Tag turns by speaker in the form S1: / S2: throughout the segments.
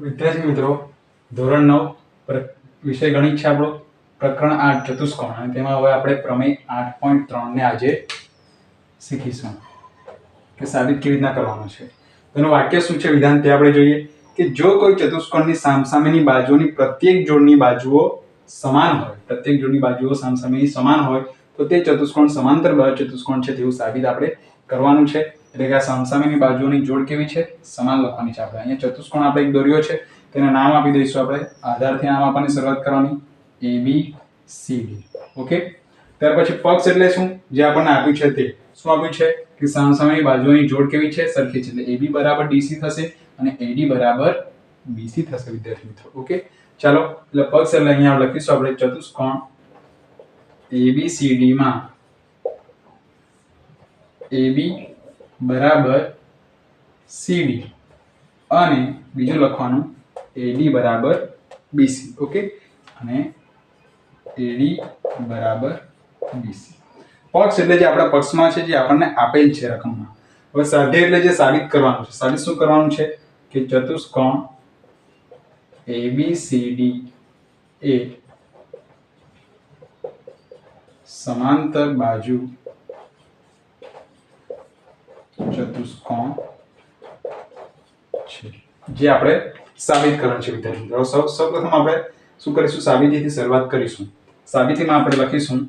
S1: વિદ્યાર્થી મિત્રો, ધોરણ નવ વિષય ગણિત છે આપણો. પ્રકરણ આઠ, ચતુષ્કોણ. અને તેમાં હવે આપણે પ્રમેય આઠ પોઈન્ટ ત્રણને આજે શીખીશું કે સાબિત કેવી રીતના કરવાનું છે. તેનું વાક્ય શું છે વિધાન તે આપણે જોઈએ કે જો કોઈ ચતુષ્કોણની સામસામેની બાજુની પ્રત્યેક જોડની બાજુઓ સમાન હોય, પ્રત્યેક જોડની બાજુઓ સામસામેની સમાન હોય, તો તે ચતુષ્કોણ સમાંતર ચતુષ્કોણ છે તેવું સાબિત આપણે કરવાનું છે. એટલે કે આ સામસામેની બાજુઓની જોડ કેવી છે? સમાન લખવાની છે આપણે. અહીંયા ચતુષ્કોણ આપણે એક દોર્યો છે. તેને નામ આપી દઈશું આપણે. આધારથી નામ આપવાની શરૂઆત કરવાની. A B C D okay ત્યાર પછી પક્ષ એટલે શું? જે આપણને આપ્યું છે તે. શું આપ્યું છે? કે સામસામેની બાજુઓની જોડ કેવી છે? સરખી છે. એટલે AB બરાબર ડીસી થશે અને એડી બરાબર બીસી થશે, વિદ્યાર્થી મિત્રો. ઓકે ચાલો, એટલે પક્ષ એટલે અહીંયા લખીશું. આપણે ચતુષ્કોણ ABCD માં AB બરાબર સીડી અને બીજું લખવાનું એડી બરાબર બીસી ઓકે અને એડી બરાબર બીસી પક્ષ એટલે જે આપણા પક્ષમાં છે, જે આપણને આપેલ છે રકમમાં. હવે સાધ્ય એટલે જે સાબિત કરવાનું છે. સાબિત શું કરવાનું છે? કે ચતુષ્કોણ એ બી સી ડી એ સમાંતર બાજુ ચતુષ્કોણ છે જે આપણે સાબિત કરવાનું છે, વિદ્યાર્થી. મિત્રો સૌપ્રથમ આપણે શું કરીશું? સાબિતીથી શરૂઆત કરીશું. સાબિતીમાં આપણે લખીશું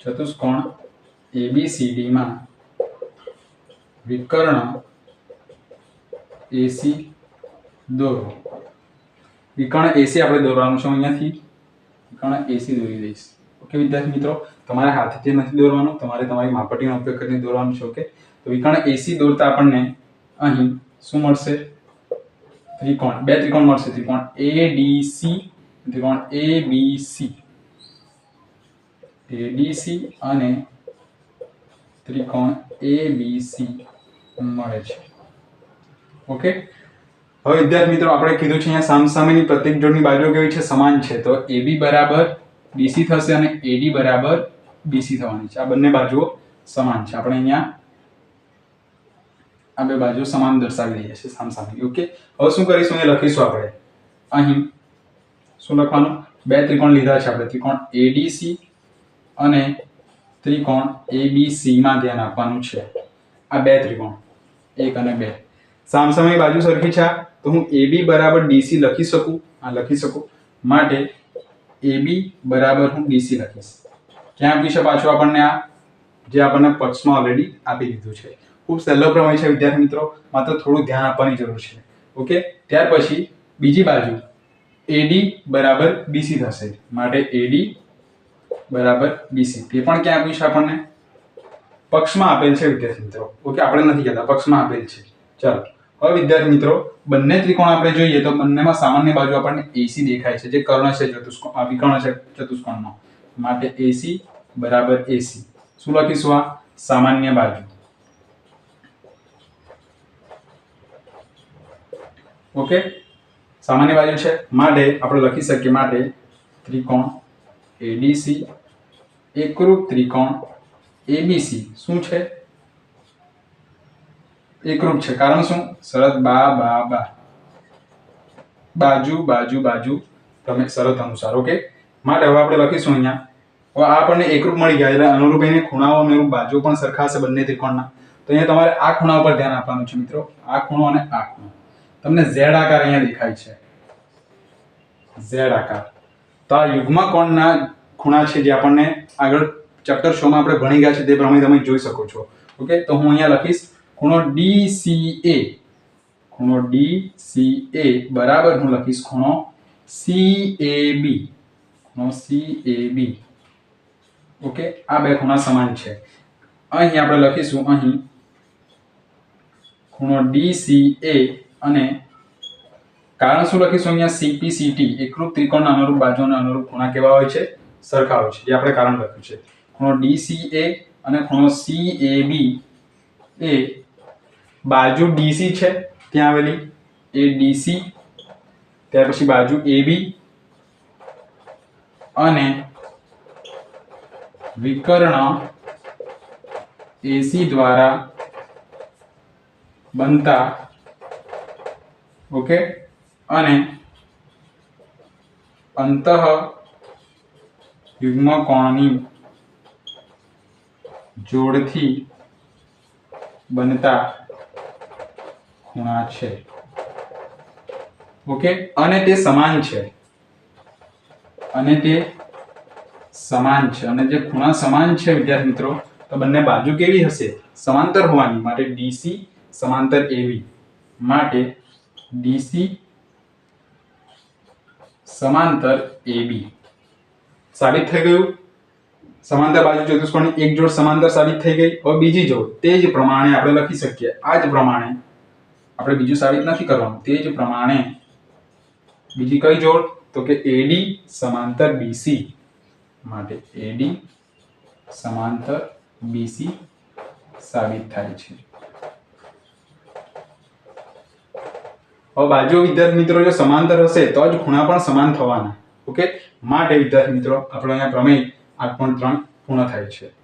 S1: ચતુષ્કોણ એબીસીડીમાં વિકર્ણ એસી દોરો. વિકર્ણ એસી આપણે દોરવાનું છે અહીંયાથી. વિકર્ણ એસી દોરી દઈશ. ઓકે, વિદ્યાર્થી મિત્રો? તમારે હાથથી નથી દોરવાનું. તમારે તમારી માપટીનો ઉપયોગ કરીને દોરવાનું છે, ઓકે? તો વિકર્ણ AC દોરતા આપણને અહીં શું મળશે? ત્રિકોણ. બે ત્રિકોણ મળશે. ત્રિકોણ ADC ત્રિકોણ ABC ADC અને ત્રિકોણ ABC મળે છે. ઓકે? હવે વિદ્યાર્થી મિત્રો, આપણે કીધું છે અહીંયા સામસામેની પ્રત્યેક જોડની બાજુઓ કેવી છે? સમાન છે. તો AB બરાબર BC થશે અને AD બરાબર BC થવાની છે. આ બંને બાજુઓ સમાન છે. આપણે અહીંયા આ બે બાજુ સમાન દર્શાવી દઈએ છીએ સામસામે. ઓકે હવે શું કરીશું? એ લખીશું આપણે. અહીં શું લખવાનું? બે ત્રિકોણ લીધા છે આપણે. ત્રિકોણ એડીસી અને ત્રિકોણ એબીસીમાં ધ્યાન આપવાનું છે. આ બે ત્રિકોણ. એક અને બે. સામસામે બાજુ સરખી છે તો હું એબી બરાબર ડીસી લખી શકું? આ લખી શકું. માટે એબી બરાબર હું ડીસી લખીશ. ક્યાં આપી છે પાછું આપણને આ? જે આપણને પક્ષમાં ઓલરેડી આપી દીધું છે. ખૂબ સહેલો પ્રમેય છે વિદ્યાર્થી મિત્રો. માત્ર થોડું ધ્યાન આપવાની જરૂર છે. ઓકે? ત્યાર પછી બીજી બાજુ એડી બરાબર બીસી થશે. માટે એડી બરાબર બીસી તે પણ ક્યાં આપ્યું છે આપણને? પક્ષમાં આપેલ છે વિદ્યાર્થી મિત્રો. ઓકે? આપણે નથી કહેતા. પક્ષમાં આપેલ છે. ચાલો. હવે વિદ્યાર્થી મિત્રો, બંને ત્રિકોણ આપણે જોઈએ તો બંનેમાં સામાન્ય બાજુ આપણને એસી દેખાય છે. જે કર્ણ છે ચતુષ્કોણ વિકર્ણ છે ચતુષ્કોણનો. માટે એસી બરાબર એસી શું લખીશું આ? સામાન્ય બાજુ. ઓકે સામાન્ય બાજુ છે. માટે આપણે લખી શકીએ માટે ત્રિકોણ એડીસી એકરૂપ ત્રિકોણ એબીસી શું છે? એકરૂપ છે. કારણ શું? શરત બા બા બા. બાજુ બાજુ બાજુ. તમે શરત અનુસાર ઓકે માટે હવે આપણે લખીશું અહીંયા. હવે આપણને એકરૂપ મળી ગયા એટલે અનુરૂપ એને ખૂણાઓ અનુરૂપ બાજુ પણ સરખા હશે બંને ત્રિકોણના. તો અહીંયા તમારે આ ખૂણા ઉપર ધ્યાન આપવાનું છે મિત્રો. આ ખૂણો અને આ ખૂણો. તમને ઝેડ આકાર અહીંયા દેખાય છે. ઝેડ આકાર. તો આ યુગ્મ કોણના ખૂણા છે જે આપણને આગળ ચેપ્ટર શોમાં આપણે ભણી ગયા છે તે પ્રમાણે તમે જોઈ શકો છો. ઓકે તો હું અહીંયા લખીશ, ખૂણો ડી સી એ ખૂણો ડી સી એ બરાબર હું લખીશ ખૂણો સી એ બી ખૂણો બી ઓકે આ બે ખૂણા સમાન છે. અહીં આપણે લખીશું અહીં. ખૂણો DCA અને કારણ શું લખીશું અહીંયા? CPCT એકરૂપ ત્રિકોણના અનુરૂપ બાજુના અનુરૂપ ખૂણા કેવા હોય છે? સરખા હોય છે. જે આપણે કારણ લખ્યું છે. ખૂણો ડીસીએ અને ખૂણો સીએબી એ બાજુ ડીસી છે. ત્યાં આવેલી. એ ડીસી ત્યાર પછી બાજુ એબી અને વિકર્ણ એસી દ્વારા બનતા ઓકે? અને અંતઃ યુગ્મ કોણની જોડથી બનતા ખૂણા છે. ઓકે? અને તે સમાન છે. અને તે સમાન છે. અને જે ખૂણા સમાન છે, વિદ્યાર્થી મિત્રો, તો બંને બાજુ કેવી હશે? સમાંતર હોવાની. માટે ડીસી સમાંતર એવી. માટે ડીસી સમાંતર એબી સાબિત થઈ ગયું? સમાંતર બાજુ ચતુષ્કોણની એક જોડ સમાંતર સાબિત થઈ ગઈ હવે બીજી જોડ તે જ પ્રમાણે આપણે લખી શકીએ. આ જ પ્રમાણે આપણે બીજું સાબિત નથી કરવાનું. તે જ પ્રમાણે બીજી કઈ જોડ? તો કે એડી સમાંતર બીસી માટે એડી સમાંતર બીસી સાબિત થાય છે. હવે બાજુ વિદ્યાર્થી મિત્રો, જો સમાંતર હશે, તો જ ખૂણા પણ સમાન થવાના. ઓકે? માટે વિદ્યાર્થી મિત્રો, આપણો અહીંયા પ્રમેય આઠ પોઈન્ટ ત્રણ પૂર્ણ થાય છે.